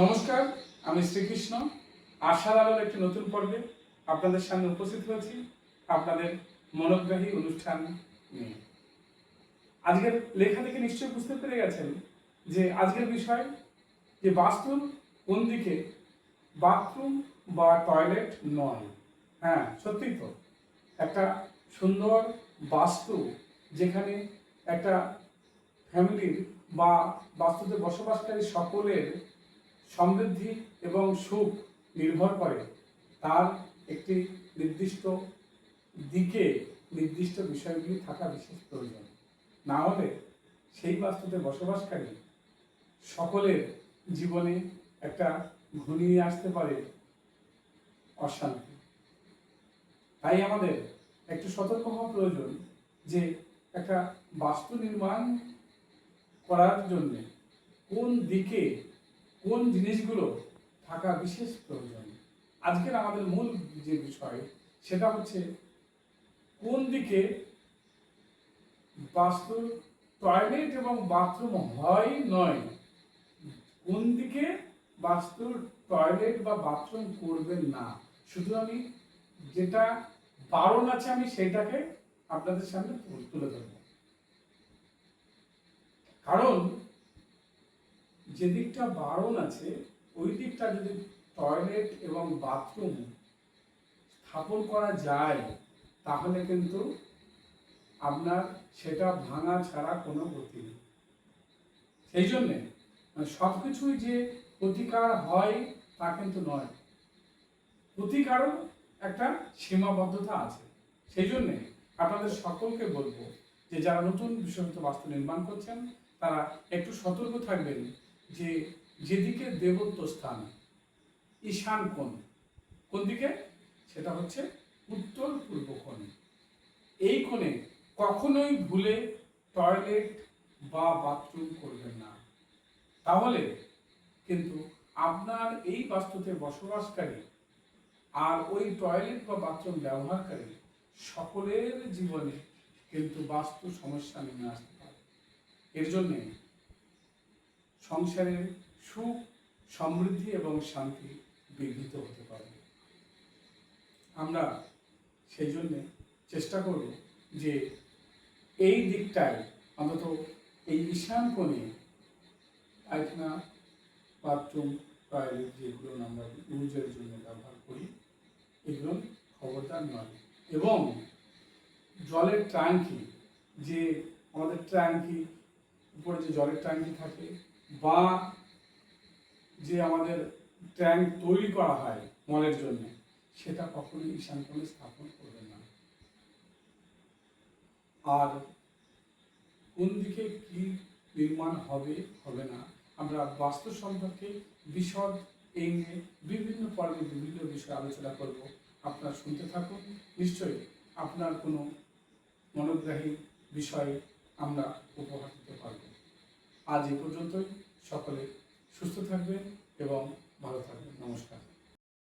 নমস্কার, আমি শ্রীকৃষ্ণ। আশার আলোর একটি নতুন পর্বে আপনাদের সামনে উপস্থিত হয়েছি আপনাদের মনোগ্রাহী অনুষ্ঠান নিয়ে। আজকের লেখা থেকে নিশ্চয়ই বুঝতে পেরে গেছেন যে আজকের বিষয় যে বাস্তুর কোন দিকে? বাথরুম বা টয়লেট নয়। হ্যাঁ সত্যি তো। একটা সুন্দর বাস্তু যেখানে একটা ফ্যামিলির বা বাস্তুতে বসবাসকারী সকলের সমৃদ্ধি এবং সুখ নির্ভর করে। তার একটি নির্দিষ্ট দিকে নির্দিষ্ট বিষয়গুলি থাকা বিশেষ প্রয়োজন। না হলে সেই বাস্তুতে বসবাসকারী সকলের জীবনে একটা ঘনিয়ে আসতে পারে অশান্তি। তাই আমাদের একটু সতর্ক হওয়া প্রয়োজন যে একটা বাস্তু নির্মাণ করার জন্যে কোন দিকে কোন জিনিসগুলো থাকা বিশেষ প্রয়োজন? আজকের আমাদের মূল যে বিষয়, সেটা হচ্ছে কোন দিকে বাস্তুর টয়লেট এবং বাথরুম হয় নয়, কোন দিকে বাস্তুর টয়লেট বা বাথরুম করবেন না? শুধু আমি যেটা বারণ আছে আমি সেটাকে আপনাদের সামনে তুলে ধরব। কারণ যে দিকটা বারণ আছে, ওই দিকটা যদি টয়লেট এবং বাথরুম স্থাপন করা যায়, তাহলে কিন্তু আপনার সেটা ভাঙা ছাড়া কোনো গতি নেই। সেই জন্যে মানে সব কিছুই যে প্রতিকার হয়, তা কিন্তু নয়। প্রতিকারও একটা সীমাবদ্ধতা আছে। সেই জন্যে আপনাদের সকলকে বলব যে যারা নতুন বিশ্বযুক্ত বাস্তু নির্মাণ করছেন, তারা একটু সতর্ক থাকবেন। যে যেদিকে দেবত্ব স্থান, ঈশান কোণ। কোন দিকে? সেটা হচ্ছে উত্তর পূর্ব কোণ। এই কোণে কখনোই ভুলে টয়লেট বা বাথরুম করবেন না। তাহলে কিন্তু আপনার এই বাস্তুতে বসবাসকারী আর ওই টয়লেট বা বাথরুম ব্যবহারকারী সকলের জীবনে কিন্তু বাস্তু সমস্যা নেমে আসতে পারে। এর জন্যে সংসারের সুখ, সমৃদ্ধি এবং শান্তি বিঘ্নিত হতে পারে। আমরা সেই জন্যে চেষ্টা করব যে এই দিকটায় অন্তত এই ঈশান কোণে পায়খানা বাথরুম, টয়লেট যেগুলো আমরা ইউজের জন্য ব্যবহার করি, এগুলো খবরদার নয়। এবং জলের ট্যাঙ্কি, যে আমাদের ট্যাঙ্কি, উপরে যে জলের ট্যাঙ্কি থাকে বা যে আমাদের ট্যাঙ্ক তৈরি করা হয় মলের জন্য, সেটা কখনোই ঈশান কোণে স্থাপন করবেন না। আর কোন দিকে কি নির্মাণ হবে হবে না, আমরা বাস্তু সম্পর্কে বিশদ এই নিয়ে বিভিন্ন পর্বে বিভিন্ন বিষয়ে আলোচনা করব। আপনারা শুনতে থাকুন, নিশ্চয়ই আপনার কোনো মনোগ্রাহী বিষয়ে আমরা উপহার দিতে পারব। আজ এ পর্যন্তই। সকলে সুস্থ থাকবেন এবং ভালো থাকবেন। নমস্কার।